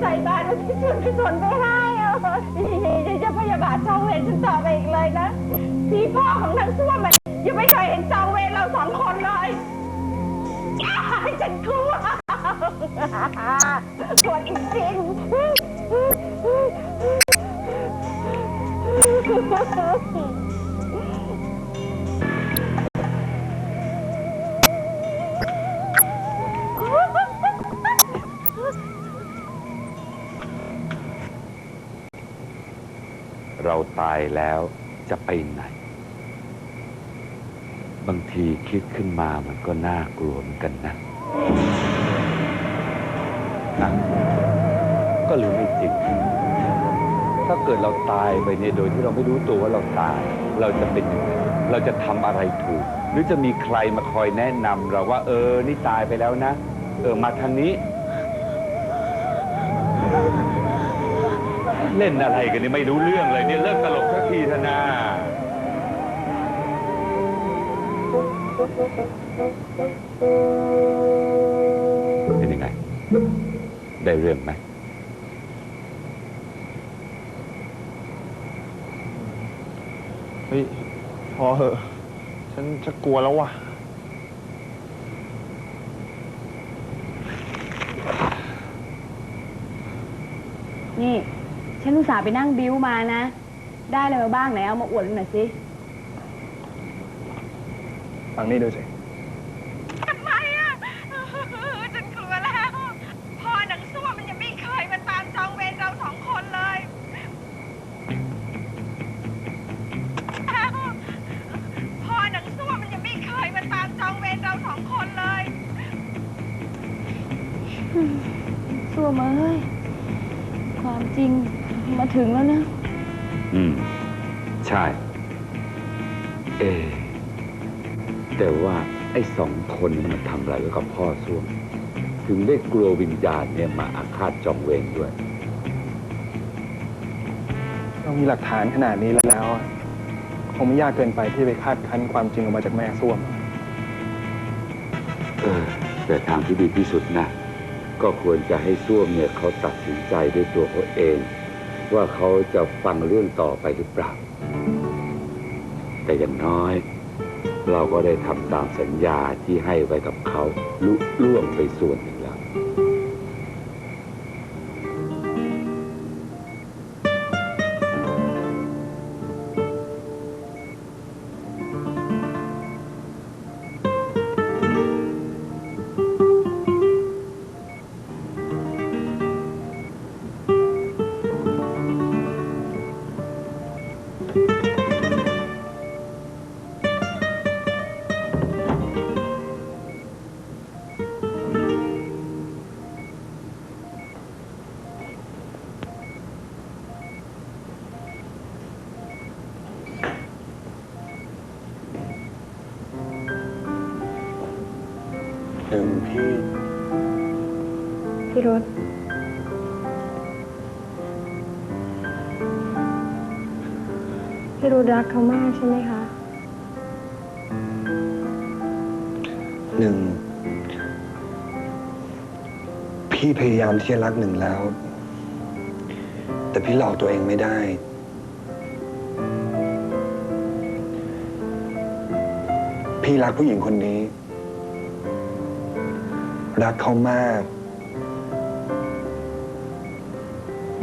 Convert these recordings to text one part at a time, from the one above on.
ใส่บาตรอุทิศส่วนกุศลไปให้เอาอย่าจะพยาบาทจองเวรฉันต่อไปอีกเลยนะพี่พ่อของนางส้วมอะยังไม่เคยเห็นจองเวรเราสองคนเลยอ้ายฉันกลัวกลัวจริงๆาตายแล้วจะไปไหน บางทีคิดขึ้นมามันก็น่ากลัวเหมือนกันนะอะก็หรือไม่จริง ถ้าเกิดเราตายไปเนี่ยโดยที่เราไม่รู้ตัวว่าเราตาย เราจะเป็นยังไงเราจะทำอะไรถูก หรือจะมีใครมาคอยแนะนำเราว่า เออ นี่ตายไปแล้วนะ เออ มาทางนี้ เล่นอะไรกันนี่ไม่รู้เรื่องเลยเนี่ยเลิกตลกสักทีเถอะนะเป็นยังไง ได้เรื่องไหมเฮ้ยพอเหอะ ฉันจะกลัวแล้วว่ะ นี่ ฉันอุตส่าห์ไปนั่งบิ้วมานะ ได้อะไรมาบ้างไหนเอามาอวดหน่อยสิ ฟังนี่ดูสิ ทำไมอะฉันกลัวแล้ว พ่อหนังส้วมมันยังไม่เคยมาตามจองเวรเราสองคนเลยพ่อหนังส้วมมันยังไม่เคยมาตามจองเวรเราสองคนเลย สัวมาเอ้ย ความจริง มาถึงแล้วนะ อืม ใช่ เอะแต่ว่าไอ้สองคนนี้มันทำอะไรไว้กับพ่อส้วม ถึงได้กลัววิญญาณเนี่ยมาอาฆาตจองเวรด้วย เรามีหลักฐานขนาดนี้แล้วอะคงไม่ยากเกินไปที่ไปคาดคั้นความจริงออกมาจากแม่ส้วม เออ แต่ทางที่ดีที่สุดนะ ก็ควรจะให้ส้วมเนี่ยเขาตัดสินใจด้วยตัวเขาเอง ว่าเขาจะฟังเรื่องต่อไปหรือเปล่า แต่อย่างน้อย เราก็ได้ทำตามสัญญาที่ให้ไว้กับเขาลุล่วงไปส่วน รุธพี่รุธรักเขามากใช่ไหมคะ หนึ่ง พี่พยายามที่จะรักหนึ่งแล้ว แต่พี่หลอกตัวเองไม่ได้ พี่รักผู้หญิงคนนี้ รักเขามาก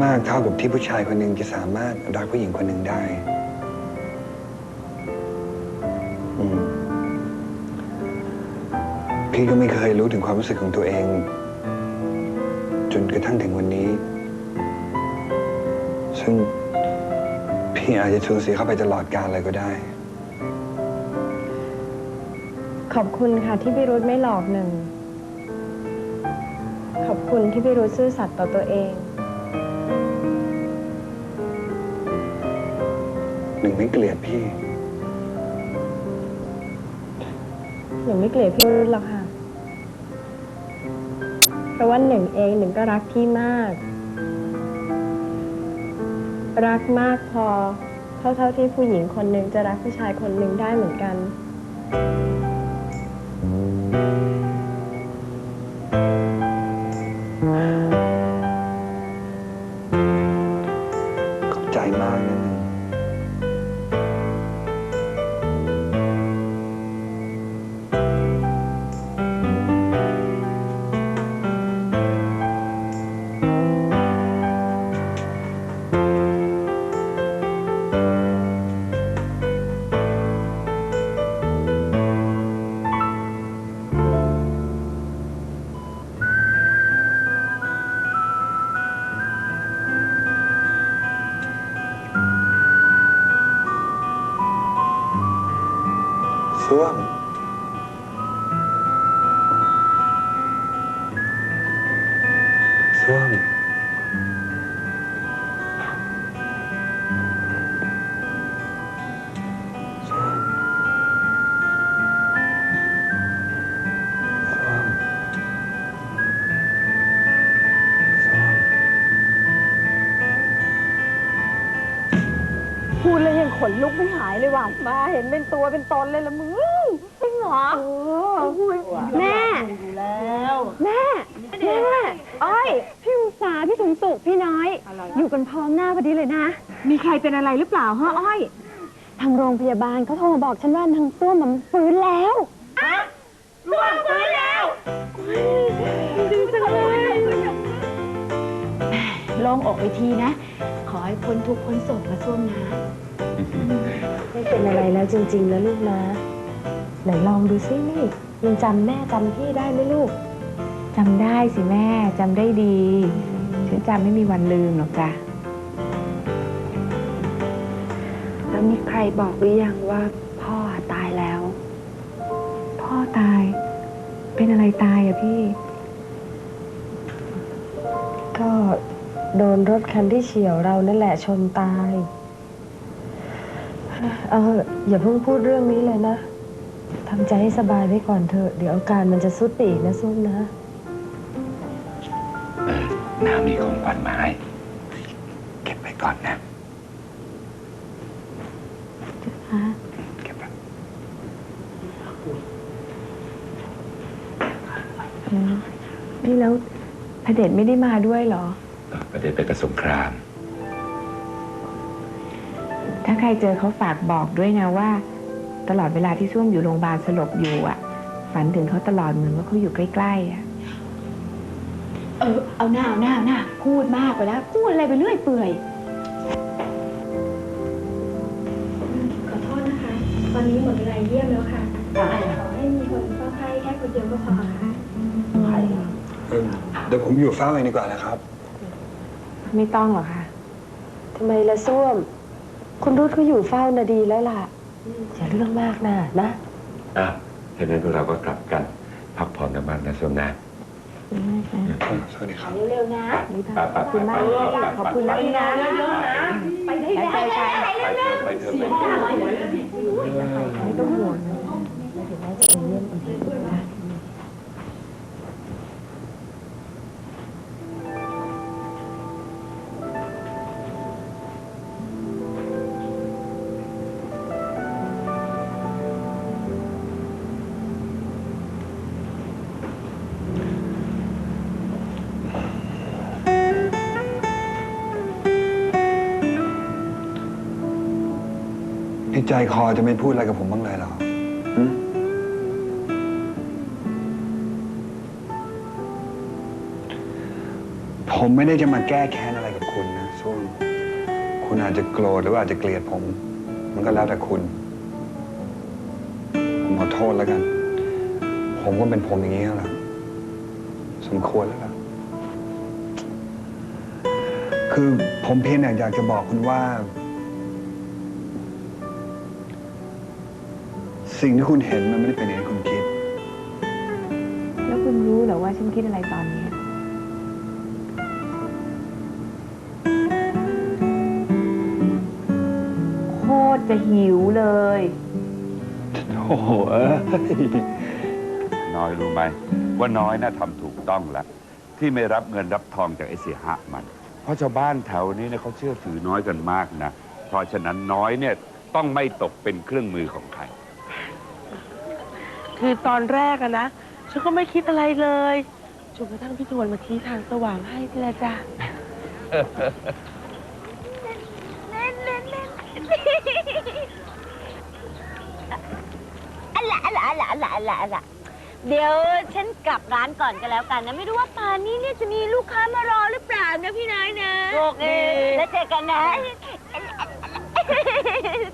มากเท่ากับที่ผู้ชายคนหนึ่งจะสามารถรักผู้หญิงคนหนึ่งได้พี่ก็ไม่เคยรู้ถึงความรู้สึกของตัวเอง จนกระทั่งถึงวันนี้ ซึ่งพี่อาจจะสูญเสียเข้าไปตลอดกาลเลยก็ได้ ขอบคุณค่ะที่พี่รุธไม่หลอกหนึ่ง ขอบคุณที่พี่รุธซื่อสัตย์ต่อตัวเอง หนึ่งไม่เกลียดพี่ หนึ่งไม่เกลียดพี่รุธหรอกค่ะ เพราะว่าหนึ่งเองหนึ่งก็รักพี่มาก รักมากพอ เท่าเท่าที่ผู้หญิงคนหนึ่งจะรักผู้ชายคนหนึ่งได้เหมือนกัน 断了 ดแล้วยังขนลุกไม่หายเลยว่ะมาเห็นเป็นตัวเป็นตนเลยละมึงจริงเหรอแม่แม่แม่อ้อยพี่อุษาพี่สมสุขพี่น้อย อยู่กันพร้อมหน้าพอดีเลยนะ มีใครเป็นอะไรหรือเปล่าฮะอ้อย ทางโรงพยาบาลเขาโทรมาบอกฉันว่าทางส้วมมันฟื้นแล้วร่วงไปแล้วดีจังเลยโล่งอกไปทีนะขอ ให้พ้นทุกข์พ้นโศกมาส้วมนะ ไม่เป็นอะไรแล้วจริง ๆ นะลูกนะ ไหนลองดูซินี่ยังจำแม่จำพี่ได้ไหมลูก จำได้สิแม่จำได้ดี ฉันจำไม่มีวันลืมหรอกจ้ะ แล้วมีใครบอกหรือยังว่าพ่อตายแล้ว พ่อตาย เป็นอะไรตายอะพี่ ก็ โดนรถคันที่เฉียวเรานั่นแหละชนตาย เอออย่าเพิ่งพูดเรื่องนี้เลยนะทำใจให้สบายไว้ก่อนเถอะ เดี๋ยวอาการมันจะสุดไปอีกนะส้มนะ เออน้ามีของขวัญมาให้ เก็บไว้ก่อนนะเก็บไว้นี่แล้วพระเดชไม่ได้มาด้วยเหรอต่อประเด็นไปกับสงคราม ถ้าใครเจอเขาฝากบอกด้วยนะว่า ตลอดเวลาที่ส้วมอยู่โรงพยาบาลสลบอยู่อะฝันถึงเขาตลอดเหมือนว่าเขาอยู่ใกล้ๆอะเออเอาหน้าเอาหน้าเอาหน้าพูดมากไปแล้ว พูดอะไรไปเรื่อยเปื่อย ขอโทษนะคะ ตอนนี้หมดเวลาเยี่ยมแล้วค่ะขอให้มีคนเฝ้าไข้แค่คนเดียวก็พอค่ะเออเดี๋ยวผมอยู่เฝ้าเองดีกว่านะครับ ไม่ต้องหรอกค่ะ ทำไมละส้วม คุณรุดก็อยู่เฝ้านะดีแล้วล่ะ อย่าเรื่องมากนะนะ อะฉะนั้นพวกเราก็กลับกัน พักผ่อนกันบ้างนะส้มนะ สวัสดีครับ เร็วๆนะขอบคุณมากขอบคุณนะพี่นะไปได้แล้วเจอกันไปเถอะไปเถอะไปเถอะไม่ต้องห่วงนะ พี่ใจคอจะไม่พูดอะไรกับผมบ้างเลยเหรอหึผมไม่ได้จะมาแก้แค้นอะไรกับคุณนะส้วมคุณอาจจะโกรธหรือว่าอาจจะเกลียดผม มันก็แล้วแต่คุณ ผมขอโทษแล้วกัน ผมก็เป็นผมอย่างนี้แล้วล่ะสมควรแล้วล่ะคือผมเพียงแต่อยากจะบอกคุณว่า สิ่งที่คุณเห็นมันไม่ได้เป็นอย่างที่คุณคิด แล้วคุณรู้เหรอว่าฉันคิดอะไรตอนนี้ โคตรจะหิวเลย โอ้โหเอ้ยน้อยรู้ไหมว่าน้อยน่าทำถูกต้องแล้วที่ไม่รับเงินรับทองจากไอ้เสียหะมัน เพราะชาวบ้านแถวนี้เนี่ยเขาเชื่อถือน้อยกันมากนะ เพราะฉะนั้นน้อยเนี่ยต้องไม่ตกเป็นเครื่องมือของใคร คือตอนแรกอะนะ ฉันก็ไม่คิดอะไรเลยจนกระทั่งพี่ทวนมาชี้ทางสว่างให้นี่แหละจ้ะอะละอะละอะละอะละอะละอะละเดี๋ยวฉันกลับร้านก่อนก็แล้วกันนะ ไม่รู้ว่าป่านนี้เนี่ยจะมีลูกค้ามารอหรือเปล่านะพี่นายนะโชคดี แล้วเจอกันนะ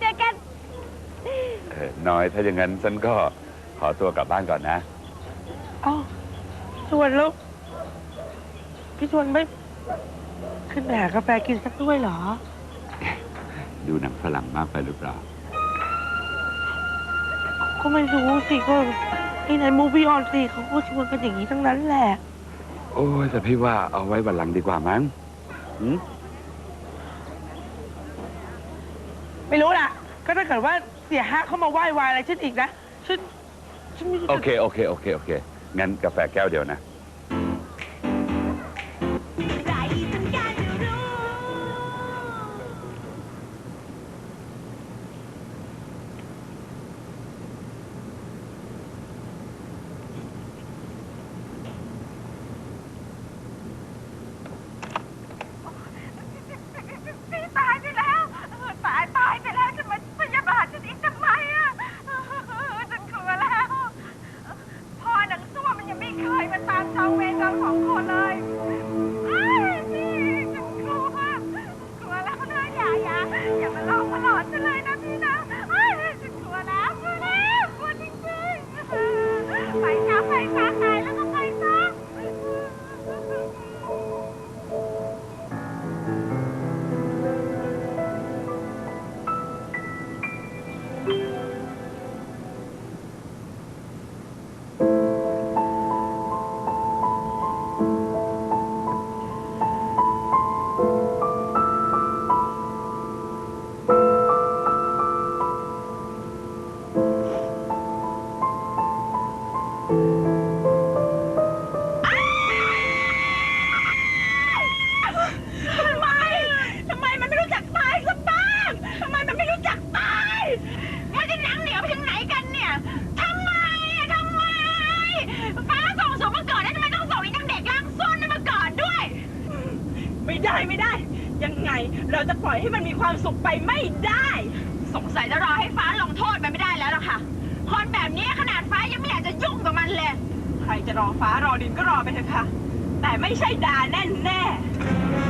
เจอกัน เออน้อยถ้าอย่างนั้นฉันก็ ขอตัวกลับบ้านก่อนนะเอ้าทวนแล้ว พี่ทวนไม่ ขึ้นไปหากาแฟกินสักด้วยเหรอ ดูหนังฝรั่งมากไปหรือเปล่า ก็ไม่รู้สิก็ไอ้ในมูฟี่ออนซีเขาก็ชวนกันอย่างนี้ทั้งนั้นแหละ โอ้ยแต่พี่ว่าเอาไว้วันหลังดีกว่ามั้งหืมไม่รู้ล่ะ ก็ถ้าเกิดว่าเสียฮะเข้ามาไหว้วายอะไรฉันอีกนะฉัน ฉันไม่รู้โอเค โอเค โอเค โอเค งั้นกาแฟแก้วเดียวนะ ฟ้าส่งสมมาก่อนแล้วทำไมต้องส่งอีนังเด็กล่างส้นนั้นมาก่อนด้วย ไม่ได้ไม่ได้ ยังไงเราจะปล่อยให้มันมีความสุขไปไม่ได้ สงสัยจะรอให้ฟ้าลงโทษมันไม่ได้แล้วล่ะค่ะ คนแบบนี้ขนาดฟ้ายังไม่อยากจะยุ่งกับมันเลย ใครจะรอฟ้ารอดินก็รอไปเถอะค่ะ แต่ไม่ใช่ดาแน่แน่ๆ